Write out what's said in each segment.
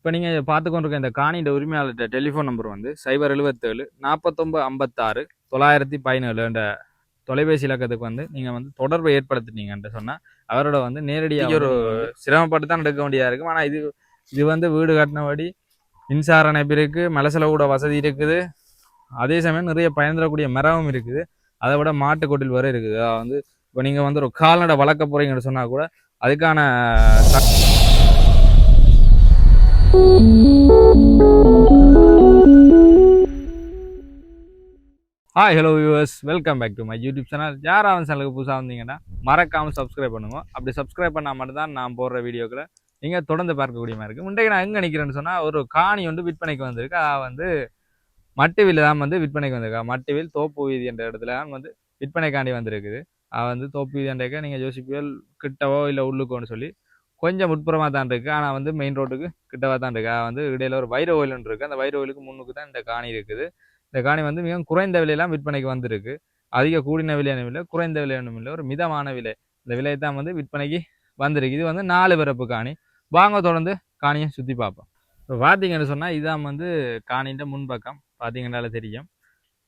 இப்போ நீங்கள் பார்த்து கொண்டிருக்க இந்த காணியின் உரிமையாளர்கிட்ட டெலிஃபோன் நம்பர் வந்து சைபர் எழுபத்தேழு நாற்பத்தொம்பது ஐம்பத்தாறு தொள்ளாயிரத்தி பதினேழு என்ற தொலைபேசி இலக்கத்துக்கு வந்து நீங்கள் வந்து தொடர்பை ஏற்படுத்தினீங்கன்ட்டு சொன்னால் அவரோட வந்து நேரடியாக ஒரு சிரமப்பட்டு தான் எடுக்க வேண்டியதாக இருக்கும் ஆனால் இது இது வந்து வீடு கட்டினபடி மின்சார இணைப்பு இருக்குது மலசலகூட வசதி இருக்குது. அதே சமயம் நிறைய பயன்படக்கூடிய மரமும் இருக்குது. அதை விட மாட்டுக்கொட்டில் வரை இருக்குது. வந்து இப்போ நீங்கள் வந்து ஒரு கால்நடை வளர்க்க போறீங்கன்னு சொன்னால் கூட அதுக்கான hi hello viewers welcome back to my YouTube channel யாராவது சேனலுக்கு புதுசாக வந்தீங்கன்னா மறக்காமல் சப்ஸ்கிரைப் பண்ணுங்க. அப்படி சப்ஸ்கிரைப் பண்ணால் மட்டும்தான் நான் போடுற வீடியோக்களை நீங்கள் தொடர்ந்து பார்க்கக்கூடிய மாதிரி இருக்குது இன்றைக்கு நான் எங்கே நிற்கிறேன்னு சொன்னால் ஒரு காணி வந்து விற்பனைக்கு வந்திருக்கு. அது வந்து மட்டுவில் தான் வந்து விற்பனைக்கு வந்திருக்கா. மட்டுவில் தோப்பு வீதி என்ற இடத்துல தான் வந்து விற்பனைக்காண்டி வந்திருக்குது. அது வந்து தோப்பு வீதி என்றக்க நீங்கள் யோசிப்பியல் கிட்டவோ இல்லை உள்ளுக்கோன்னு சொல்லி கொஞ்சம் உட்புறமாக தான் இருக்குது ஆனால் வந்து மெயின் ரோட்டுக்கு கிட்டவாக தான் இருக்குது வந்து இடையில ஒரு வைர கோயில் ஒன்று இருக்குது அந்த வைர ஓயிலுக்கு முன்னுக்கு தான் இந்த காணி இருக்குது. இந்த காணி வந்து மிகவும் குறைந்த விலையெல்லாம் விற்பனைக்கு வந்திருக்கு. அதிக கூடின விலையான விலை குறைந்த விலையான இல்லை ஒரு மிதமான விலை. இந்த விலை தான் வந்து விற்பனைக்கு வந்திருக்கு. இது வந்து நாலு பிறப்பு காணி. வாங்க தொடர்ந்து காணியை சுற்றி பார்ப்போம். இப்போ பார்த்தீங்கன்னு சொன்னால் இதான் வந்து காணின்ற முன்பக்கம். பார்த்தீங்கன்னால தெரியும்.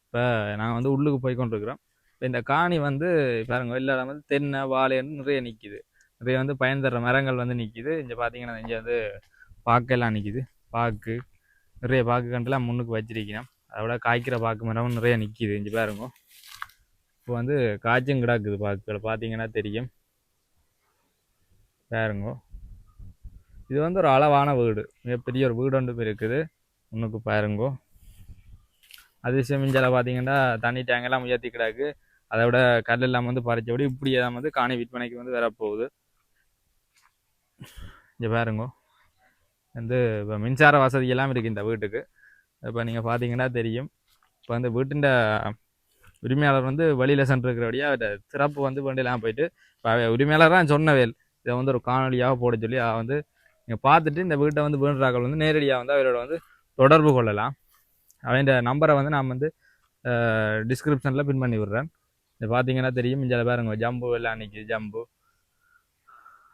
இப்போ நாங்கள் வந்து உள்ளுக்கு போய் கொண்டிருக்கிறோம். இப்போ இந்த காணி வந்து பாருங்க எல்லாரும் வந்து தென்னை வாழைன்னு நிறைய நிற்கிது நிறைய வந்து பயன் தர்ற மரங்கள் வந்து நிற்கிது இங்கே பார்த்தீங்கன்னா இங்கே வந்து பாக்கெல்லாம் நிற்கிது பாக்கு. நிறைய பாக்கு கண்டெல்லாம் முன்னுக்கு வச்சிருக்கிறேன். அதை விட காய்க்கிற பாக்கு மரமும் நிறைய நிற்கிது இங்கே பாருங்க. இப்போ வந்து காய்ச்சும் கிடாக்குது பாக்குகள் பார்த்தீங்கன்னா தெரியும். பாருங்க. இது வந்து ஒரு அளவான வீடு. மிகப்பெரிய ஒரு வீடு ஒன்று இருக்குது. முன்னுக்கு பாருங்கோ. அதிசயம் மிஞ்சால பார்த்தீங்கன்னா தண்ணி டேங்கெல்லாம் உயர்த்தி கிடாக்கு. அதை விட கல் எல்லாம் வந்து பறிச்சபடி இப்படி எல்லாம் வந்து காணி விற்பனைக்கு வந்து வரப்போகுது. இங்கே பாருங்க. வந்து இப்போ மின்சார வசதி எல்லாம் இருக்குது இந்த வீட்டுக்கு. இப்போ நீங்கள் பார்த்தீங்கன்னா தெரியும். இப்போ வந்து வீட்டின் உரிமையாளர் வந்து வெளியில் சென்றிருக்கிறபடியாக அவரோட சிறப்பு வந்து வண்டியெல்லாம் போயிட்டு இப்போ உரிமையாளராக சொன்னவேல். இதை வந்து ஒரு காணொலியாக போட சொல்லி அவள் வந்து நீங்கள் பார்த்துட்டு இந்த வீட்டை வந்து வேண்டுறாக்கள் வந்து நேரடியாக வந்து அவரோட வந்து தொடர்பு கொள்ளலாம். அவன் நம்பரை வந்து நான் வந்து டிஸ்கிரிப்ஷனில் பின் பண்ணி விடுறேன். இது பார்த்தீங்கன்னா தெரியும். இங்கே பாருங்க ஜம்பு எல்லாம் நிற்கிது ஜம்பு.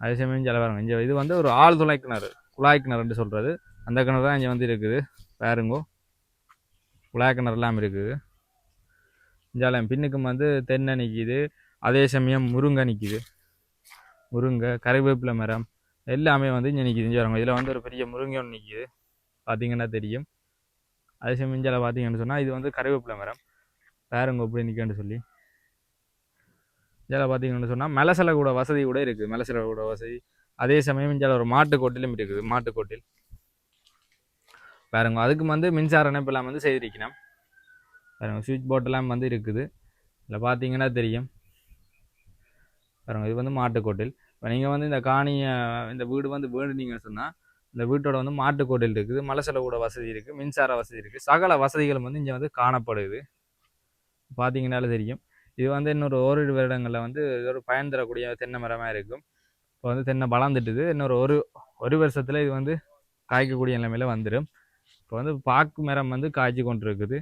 அதே சமயம் இங்கே பாருங்க. இங்கே இது வந்து ஒரு ஆள் துளை கிணறு. குழாய் கிணறுன்னு சொல்கிறது அந்த கிணறு தான் இங்கே வந்து இருக்குது. பாருங்கோ. குழாய் கிணறுலாம் இருக்குது. இங்கே பின்னுக்கும் வந்து தென்னை நிற்கிது அதே சமயம் முருங்கை நிற்கிது முருங்கை கறிவேப்பிலை மரம் எல்லாமே வந்து இங்கே நிற்கிது இங்கே பாருங்க. இதில் வந்து ஒரு பெரிய முருங்கை ஒன்று நிற்கிது பார்த்தீங்கன்னா தெரியும். அதே சமயம் இஞ்சால பார்த்தீங்கன்னு சொன்னால் இது வந்து கறிவேப்பிலை மரம். பாருங்க எப்படி நிற்கன்னு சொல்லி. இதில் பார்த்தீங்கன்னு சொன்னால் மெலசல கூட வசதி கூட இருக்குது மெலசல கூட வசதி. அதே சமயம் இஞ்சால ஒரு மாட்டுக்கோட்டிலும் இருக்குது. மாட்டுக்கோட்டில். பாருங்க அதுக்கு வந்து மின்சார இணைப்பெல்லாம் வந்து செய்திருக்கணும் பாருங்க சுவிட்ச் போர்டெல்லாம் வந்து இருக்குது. இதில் பார்த்தீங்கன்னா தெரியும். பாருங்க இது வந்து மாட்டுக்கோட்டில். இப்போ நீங்கள் வந்து இந்த காணியை இந்த வீடு வந்து வேண்டுனீங்கன்னு சொன்னால் இந்த வீட்டோட வந்து மாட்டுக்கோட்டில் இருக்குது. மலசல கூட வசதி இருக்குது மின்சார வசதி இருக்குது சகல வசதிகளும் வந்து இங்கே வந்து காணப்படுது. பார்த்தீங்கன்னாலே தெரியும். இது வந்து இன்னொரு ஓரிரு வருடங்களில் வந்து இது ஒரு பயன் தரக்கூடிய தென்னை மரமாக இருக்கும். இப்போ வந்து தென்னை வளர்ந்துட்டுது. இன்னொரு ஒரு ஒரு வருஷத்தில் இது வந்து காய்க்கக்கூடிய நிலைமையில வந்துடும் இப்போ வந்து பாக்கு மரம் வந்து காய்ச்சி கொண்டு இருக்குது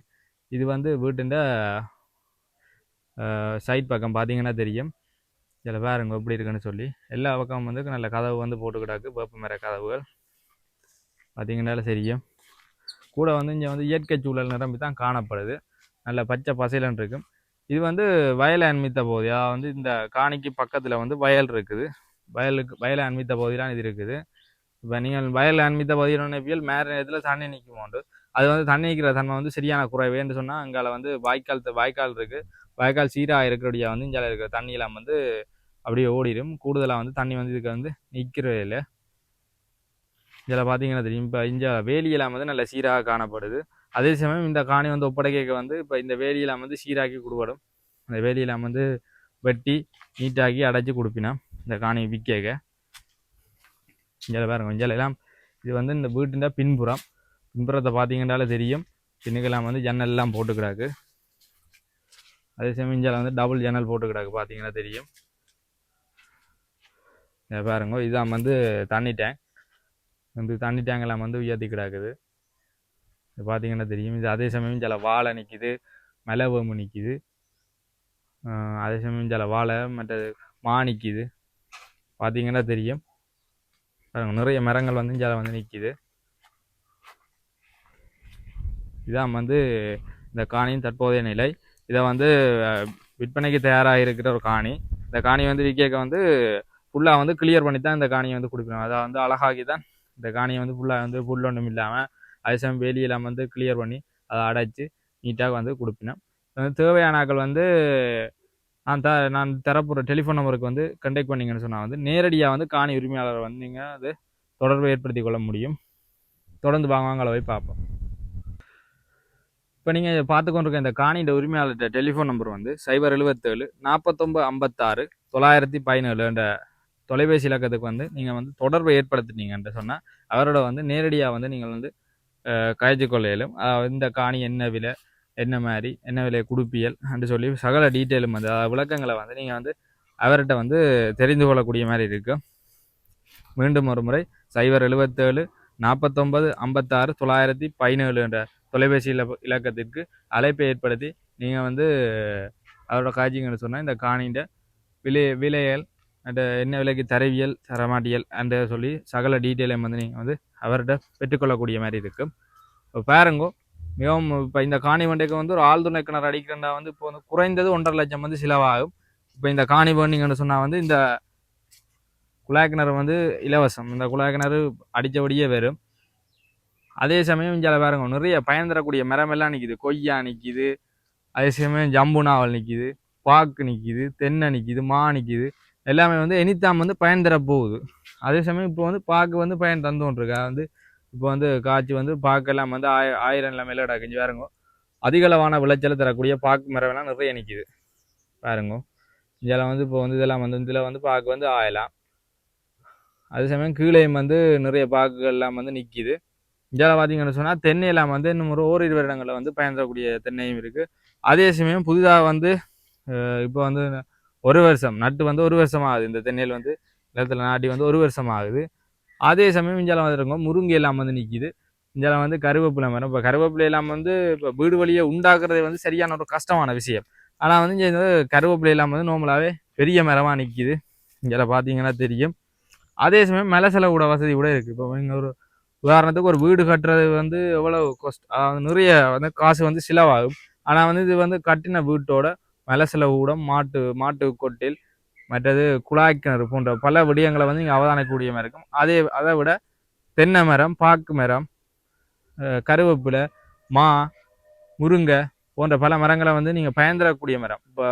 இது வந்து வீட்டுண்ட சைட் பக்கம் பார்த்தீங்கன்னா தெரியும். இதில் பாருங்க எப்படி இருக்குன்னு சொல்லி. எல்லா பக்கமும் வந்து நல்ல கதவு வந்து போட்டு கிடக்கு. வேப்ப மர கதவுகள் பார்த்தீங்கன்னால தெரியும். கூட வந்து இங்கே வந்து இயற்கை சூழல் நிரம்பி தான் காணப்படுது. நல்ல பச்சை பசையிலன் இருக்கும். இது வந்து வயலை அண்மித்த பகுதியாக வந்து இந்த காணிக்கு பக்கத்தில் வந்து வயல் இருக்குது. வயலுக்கு வயலை அண்மித்த பகுதியெலாம் இது இருக்குது. இப்போ நீங்கள் வயல் அண்மித்த பகுதியில் வியல் மேற நேரத்தில் தண்ணி நிற்குமோண்டு அது வந்து தண்ணி நிற்கிற தன்மை வந்து சரியான குறைவேன்னு சொன்னால் அங்கால வந்து வாய்க்கால் வாய்க்கால் இருக்குது வாய்க்கால் சீராக இருக்கிறபடியா வந்து இங்கே இருக்கிற தண்ணியெல்லாம் வந்து அப்படியே ஓடிடும். கூடுதலாக வந்து தண்ணி வந்து இதுக்கு வந்து நிற்கிறவே இல்லை. இதில் பார்த்தீங்கன்னா தெரியும். இப்போ இங்கே வேலியெல்லாம் வந்து நல்ல சீராக காணப்படுது. அதே சமயம் இந்த காணி வந்து ஒப்படைக்க வந்து இப்போ இந்த வேலியெல்லாம் வந்து சீராக்கி கொடுப்படும் அந்த வேலியெல்லாம் வந்து வெட்டி நீட்டாக்கி அடைச்சி கொடுப்பினோம் இந்த காணி விற்க இங்கே பாருங்க இங்கே எல்லாம் இது வந்து இந்த வீட்டுண்டா பின்புறம். பின்புறத்தை பார்த்தீங்கன்னாலே தெரியும். பின்னுக்கெல்லாம் வந்து ஜன்னல்லாம் எல்லாம் போட்டு அதே சமயம் இங்கே வந்து டபுள் ஜன்னல் போட்டு பார்த்தீங்கன்னா தெரியும். இங்க பாருங்க இதான் வந்து தண்ணி டேங்க் வந்து தண்ணி டேங்க் எல்லாம் வந்து உயர்த்தி கிடக்குது. இது பார்த்தீங்கன்னா தெரியும். இது அதே சமயம் சில வாழை நிற்கிது மலைவேம்பு நிற்கிது அதே சமயம் சில வாழை மற்ற மா நிற்கிது பார்த்தீங்கன்னா தெரியும். நிறைய மரங்கள் வந்து சில வந்து நிற்கிது இதான் வந்து இந்த காணியின் தற்போதைய நிலை. இதை வந்து விற்பனைக்கு தயாராக இருக்கிற ஒரு காணி. இந்த காணி வந்து விற்க வந்து ஃபுல்லாக வந்து கிளியர் பண்ணி தான் இந்த காணியை வந்து கொடுக்கணும் அதை வந்து அழகாகி தான் இந்த காணியை வந்து ஃபுல்லாக வந்து புல் ஒன்றும் இல்லாமல் அதே சமயம் வேலியெல்லாம் வந்து கிளியர் பண்ணி அதை அடைச்சி நீட்டாக வந்து கொடுப்பினேன். தேவையானாக்கள் தேவையான ஆட்கள் வந்து நான் த நான் தரப்புற டெலிஃபோன் நம்பருக்கு வந்து கண்டெக்ட் பண்ணீங்கன்னு சொன்னால் வந்து நேரடியாக வந்து காணி உரிமையாளர் வந்து நீங்கள் அது தொடர்பு ஏற்படுத்தி கொள்ள முடியும். தொடர்ந்து வாங்க போய் பார்ப்போம். இப்போ நீங்கள் பார்த்து கொண்டிருக்க இந்த காணியோட உரிமையாளர்கிட்ட டெலிஃபோன் நம்பர் வந்து சைபர் எழுபத்தேழு நாற்பத்தொம்பது ஐம்பத்தாறு தொள்ளாயிரத்தி பதினேழுன்ற தொலைபேசி இலக்கத்துக்கு வந்து நீங்கள் வந்து தொடர்பை ஏற்படுத்தினீங்கன்ற சொன்னால் அவரோட வந்து நேரடியாக வந்து நீங்கள் வந்து கழிச்சு கொள்ளையிலும். இந்த காணி என்ன விலை என்ன மாதிரி என்ன விலை குடுப்பியல் அப்படின்னு சொல்லி சகல டீட்டெயிலும் வந்து அதாவது விளக்கங்களை வந்து நீங்கள் வந்து அவர்கிட்ட வந்து தெரிந்து கொள்ளக்கூடிய மாதிரி இருக்கும் மீண்டும் ஒரு முறை சைபர் எழுபத்தேழு நாற்பத்தொம்பது ஐம்பத்தாறு தொள்ளாயிரத்தி பதினேழு என்ற தொலைபேசி இல இலக்கத்திற்கு அழைப்பை ஏற்படுத்தி நீங்கள் வந்து அவரோட காட்சிங்கன்னு சொன்னால் இந்த காணின்ற விலை விலையல் அந்த என்ன விலைக்கு தரவியல் தரமாட்டியல் அந்த சொல்லி சகல டீட்டெயிலையும் வந்து நீங்கள் வந்து அவர்கிட்ட பெற்றுக்கொள்ளக்கூடிய மாதிரி இருக்கும் இப்போ பாருங்கோ மிகவும் இப்போ இந்த காணி வண்டைக்கு வந்து ஒரு ஆழ்துணை கிணறு அடிக்கிறா வந்து இப்போ வந்து குறைந்தது ஒன்றரை லட்சம் வந்து செலவாகும். இப்போ இந்த காணி பண்ணீங்கன்னு சொன்னால் வந்து இந்த குழாய் கிணறு வந்து இலவசம். இந்த குழாய் கிணறு அடித்தபடியே வரும். அதே சமயம் இங்கே பாருங்க நிறைய பயன் தரக்கூடிய மரம் நிற்கிது கொய்யா நிற்கிது அதே சமயம் ஜம்பு நாவல் நிற்கிது பாக்கு நிற்கிது தென்னை நிற்கிது மா நிற்கிது எல்லாமே வந்து எனித்தாம் வந்து பயன் தர போகுது அதே சமயம் இப்போ வந்து பாக்கு வந்து பயன் தந்து வந்து இப்போ வந்து காய்ச்சி வந்து பாக்கெல்லாம் வந்து ஆய ஆயிரம் எல்லாம் மேலே கிடக்குஞ்சு பாருங்க. அதிகளவான விளைச்சல் தரக்கூடிய பாக்கு மரவெல்லாம் நிறைய நிற்கிது பாருங்க. இதெல்லாம் வந்து இப்போ வந்து இதெல்லாம் வந்து இதில் வந்து பாக்கு வந்து ஆயலாம். அதே சமயம் கீழேயும் வந்து நிறைய பாக்குகள் எல்லாம் வந்து நிற்கிது இதெல்லாம் பார்த்தீங்கன்னு சொன்னால் தென்னையெல்லாம் வந்து இன்னும் ஒரு ஓரிரு வருடங்களில் வந்து பயன் தரக்கூடிய தென்னையும் இருக்குது அதே சமயம் புதிதாக வந்து இப்போ வந்து ஒரு வருஷம் நட்டு வந்து ஒரு வருஷம் ஆகுது இந்த தென்னையில் வந்து. நிலத்தில் நாட்டி வந்து ஒரு வருஷம் ஆகுது அதே சமயம் இஞ்சாலம் வந்துருக்கோம் முருங்கை எல்லாம் வந்து நிற்கிது இஞ்சாலம் வந்து கருவேப்பிலை மரம். இப்போ கருவேப்பிலை எல்லாம் வந்து இப்போ வீடு வழியை உண்டாக்குறது வந்து சரியான ஒரு கஷ்டமான விஷயம். ஆனால் வந்து இங்கே வந்து கருவேப்பிலை எல்லாம் வந்து நோம்பலாகவே பெரிய மரமாக நிற்கிது இங்கே பார்த்தீங்கன்னா தெரியும். அதே சமயம் மலை செலவு கூட வசதி கூட இருக்குது இப்போ இங்கே ஒரு உதாரணத்துக்கு ஒரு வீடு கட்டுறது வந்து எவ்வளோ கொஸ்ட் நிறைய வந்து காசு வந்து செலவாகும். ஆனால் வந்து இது வந்து கட்டின வீட்டோட மலை செலவு கூட மாட்டு மாட்டு கொட்டில் மற்றது குழாய் கிணறு போன்ற பல விடயங்களை வந்து இங்கே அவதானிக்கக்கூடிய மாதிரி இருக்கும். அதே அதை விட தென்னை மரம் பாக்கு மரம் கருவேப்பிலை மா முருங்கை போன்ற பல மரங்களை வந்து நீங்கள் பயன்தரக்கூடிய மரம். இப்போ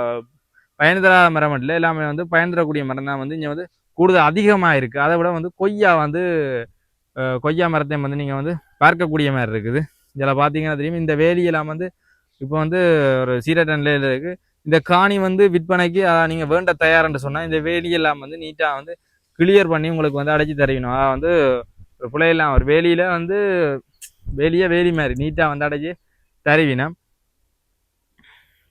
பயன்தராத மரம் இல்லை எல்லாமே வந்து பயன்தரக்கூடிய மரம் தான் வந்து இங்கே வந்து கூடுதல் அதிகமாக இருக்குது அதை விட வந்து கொய்யா வந்து கொய்யா மரத்தையும் வந்து நீங்கள் வந்து பார்க்கக்கூடிய மாதிரி இருக்குது. இதில் பார்த்தீங்கன்னா தெரியும் இந்த வேலியெல்லாம் வந்து இப்போ வந்து ஒரு சீரட்ட நிலையில் இருக்குது இந்த காணி வந்து விற்பனைக்கு நீங்கள் வேண்ட தயார்னு சொன்னால் இந்த வேலியெல்லாம் வந்து நீட்டாக வந்து கிளியர் பண்ணி உங்களுக்கு வந்து அடைச்சி தருவினோம் அதாவது வந்து ஒரு பிள்ளையெல்லாம் ஒரு வேலியில் வந்து வேலியே வேலி மாதிரி நீட்டாக வந்து அடைச்சி தருவினம்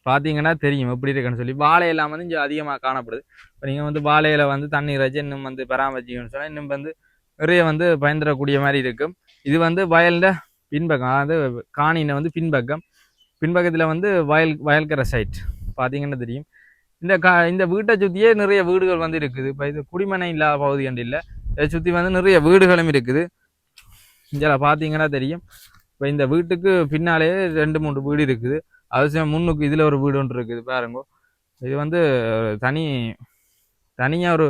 பார்த்தீங்கன்னா தெரியும் எப்படி இருக்குன்னு சொல்லி. வாழையெல்லாம் வந்து இங்கே அதிகமாக காணப்படுது. இப்போ நீங்கள் வந்து வாழையில் வந்து தண்ணி வச்சு இன்னும் வந்து பராமரிச்சிக்கணும்னு சொன்னால் இன்னும் வந்து நிறைய வந்து பயந்துடக்கூடிய மாதிரி இருக்கும். இது வந்து வயலில் பின்பக்கம் அதாவது காணின வந்து பின்பக்கம். பின்பக்கத்தில் வந்து வயல் வயல்கரை சைட் பார்த்தீங்கன்னா தெரியும்? இந்த கா இந்த வீட்டை சுற்றியே நிறைய வீடுகள் வந்து இருக்குது. இப்போ இது குடிமனை இல்லாத பகுதி கண்டு இல்லை. இதை சுற்றி வந்து நிறைய வீடுகளும் இருக்குது. இதில் பார்த்தீங்கன்னா தெரியும்? இப்போ இந்த வீட்டுக்கு பின்னாலே ரெண்டு மூணு வீடு இருக்குது. அவசியம் முன்னுக்கு இதில் ஒரு வீடு ஒன்று இருக்குது. பாருங்க. இது வந்து தனி தனியாக ஒரு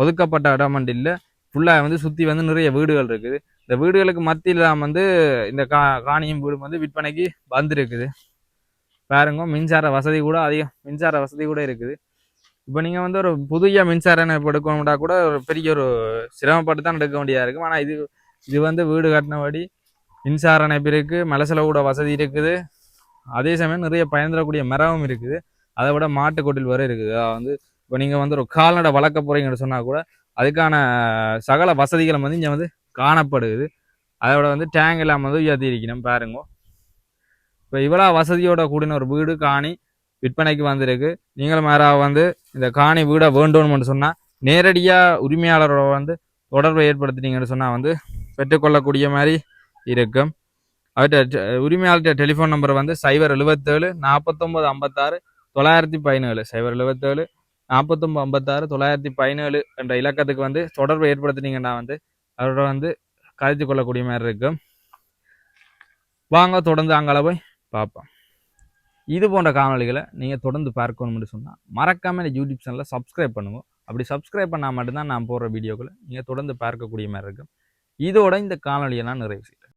ஒதுக்கப்பட்ட இடம் மட்டும் இல்லை. ஃபுல்லாக வந்து சுற்றி வந்து நிறைய வீடுகள் இருக்குது. இந்த வீடுகளுக்கு மத்தியில் தான் வந்து இந்த கா காணியும் வீடும் வந்து விற்பனைக்கு வந்திருக்குது. பாருங்க மின்சார வசதி கூட அதிகம். மின்சார வசதி கூட இருக்குது. இப்போ நீங்கள் வந்து ஒரு புதிய மின்சார இணைப்பு எடுக்கணும்னா கூட ஒரு பெரிய ஒரு சிரமப்பட்டு தான் எடுக்க வேண்டியதாக இருக்கும். ஆனால் இது இது வந்து வீடு கட்டினபடி மின்சார இணைப்பு இருக்குது மலசில கூட வசதி இருக்குது. அதே சமயம் நிறைய பயன்தரக்கூடிய மரமும் இருக்குது. அதை விட மாட்டுக்கொட்டில் வரை இருக்குது. வந்து இப்போ நீங்கள் வந்து ஒரு கால்நடை வளர்க்க போறீங்கன்னு சொன்னால் கூட அதுக்கான சகல வசதிகளும் வந்து இங்கே வந்து காணப்படுது. அதோட வந்து டேங்க் இல்லாமல் வந்து உயர்த்தி இருக்கணும். பாருங்க. இப்போ இவ்வளோ வசதியோட கூடின ஒரு வீடு காணி விற்பனைக்கு வந்திருக்கு. நீங்களும் யாராவது வந்து இந்த காணி வீடை வேண்டும்னு சொன்னால் நேரடியாக உரிமையாளரோட வந்து தொடர்பை ஏற்படுத்தினீங்கன்னு சொன்னால் வந்து பெற்றுக்கொள்ளக்கூடிய மாதிரி இருக்கும். அவர்கிட்ட உரிமையாளர்கிட்ட டெலிஃபோன் நம்பர் வந்து சைபர் எழுபத்தேழு நாற்பத்தொம்பது ஐம்பத்தாறு தொள்ளாயிரத்தி பதினேழு. சைபர் எழுபத்தேழு நாற்பத்தொம்பது ஐம்பத்தாறு தொள்ளாயிரத்தி பதினேழு என்ற இலக்கத்துக்கு வந்து தொடர்பு ஏற்படுத்தினீங்கன்னா வந்து அவரோட வந்து கருத்து கொள்ளக்கூடிய மாதிரி இருக்கும். வாங்க தொடர்ந்து அங்கே போய் பார்ப்போம் இது போன்ற காணொளிகளை நீங்கள் தொடர்ந்து பார்க்கணும்னு சொன்னால் மறக்காமல் இந்த யூடியூப் சேனலில் சப்ஸ்கிரைப் பண்ணுவோம் அப்படி சப்ஸ்கிரைப் பண்ணால் மட்டும்தான் நான் போடுற வீடியோக்களை நீங்கள் தொடர்ந்து பார்க்கக்கூடிய மாதிரி இருக்கும். இதோட இந்த காணொலியை நான் நிறைவு செய்யும்